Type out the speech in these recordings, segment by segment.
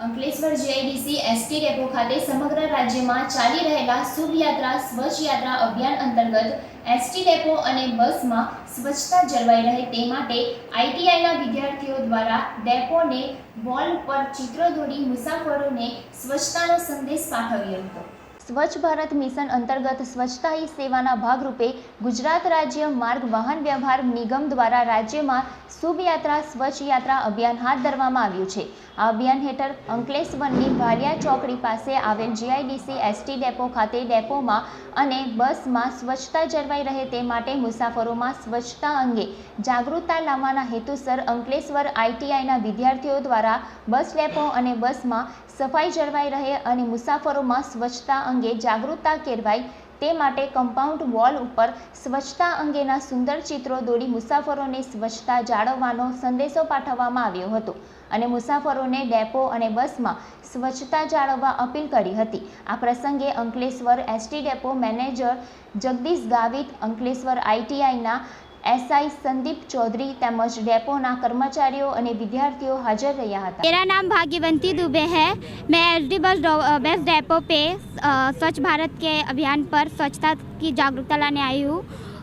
Ankleshwar GIDC ST depot ખાતે સમગ્ર રાજ્યમાં ચાલી રહેલા શુભ યાત્રા સ્વચ્છ યાત્રા અભિયાન અંતર્ગત એસટી ડેપો અને બસમાં સ્વચ્છતા જળવાઈ રહે તે માટે આઈટીઆઈના વિદ્યાર્થીઓ દ્વારા ડેપોને વોલ પર ચિત્રો દોરી મુસાફરોને સ્વચ્છતાનો સંદેશ પાઠવ્યો હતો. સ્વચ્છ ભારત મિશન અંતર્ગત સ્વચ્છતા હી સેવાના ભાગરૂપે ગુજરાત રાજ્ય માર્ગ વાહન વ્યવહાર નિગમ દ્વારા રાજ્યમાં શુભયાત્રા, સ્વચ્છ યાત્રા અભિયાન હાથ ધરવામાં આવ્યું છે. આ અભિયાન હેઠળ અંકલેશ્વરની ભાલિયા ચોકડી પાસે આવેલ જીઆઈડીસી એસટી ડેપો ખાતે ડેપોમાં અને બસમાં સ્વચ્છતા જળવાઈ રહે તે માટે મુસાફરોમાં સ્વચ્છતા અંગે જાગૃતતા લાવવાના હેતુસર અંકલેશ્વર આઈટીઆઈના વિદ્યાર્થીઓ દ્વારા બસ ડેપો અને બસમાં સફાઈ જળવાઈ રહે અને મુસાફરોમાં સ્વચ્છતા અંગે જાગૃતતા કેળવાય તે માટે કમ્પાઉન્ડ વોલ ઉપર સ્વચ્છતા અંગેના સુંદર ચિત્રો દોરી મુસાફરોને સ્વચ્છતા જાળવવાનો સંદેશો પાઠવવામાં આવ્યો હતો અને મુસાફરોને ડેપો અને બસમાં સ્વચ્છતા જાળવવા અપીલ કરી હતી. આ પ્રસંગે Ankleshwar ST depot manager Jagdish Gavit, Ankleshwar આઈટીઆઈના SI Sandeep Chaudhary તેમજ ડેપોના કર્મચારીઓ અને વિદ્યાર્થીઓ હાજર રહ્યા હતા मेरा नाम भाग्यवंती दुबे है मैं एस डी बस डो- अ, बस डेपो पे अ, स्वच्छ भारत के अभियान पर स्वच्छता की जागरूकता लाने आई हूँ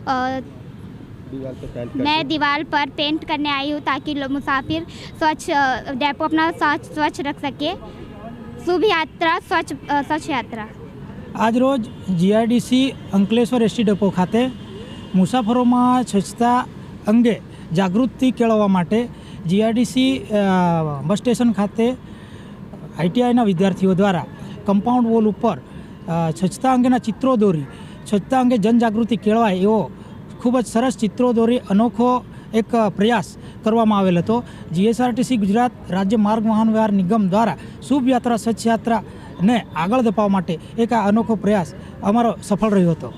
अ, दीवार पे पेंट मैं दीवार पर पेंट करने आई हूँ ताकि लोग मुसाफिर स्वच्छ अ, डेपो अपना स्वच्छ स्वच्छ रख सके शुभ यात्रा स्वच्छ अ, स्वच्छ यात्रा આજરોજ જીઆઈડીસી અંકલેશ્વર એસટી ડેપો ખાતે મુસાફરોમાં સ્વચ્છતા અંગે જાગૃતિ કેળવવા માટે જીઆરડીસી બસ સ્ટેશન ખાતે આઈટીઆઈના વિદ્યાર્થીઓ દ્વારા કમ્પાઉન્ડ વોલ ઉપર સ્વચ્છતા અંગેના ચિત્રો દોરી. સ્વચ્છતા અંગે જનજાગૃતિ કેળવાય એવો ખૂબ જ સરસ ચિત્રો દોરી અનોખો એક પ્રયાસ કરવામાં આવેલ હતો. જીએસઆરટીસી ગુજરાત રાજ્ય માર્ગ વાહન વ્યવહાર નિગમ દ્વારા શુભ યાત્રા સ્વચ્છ યાત્રાને આગળ ધપાવવા માટે એક આ અનોખો પ્રયાસ અમારો સફળ રહ્યો હતો.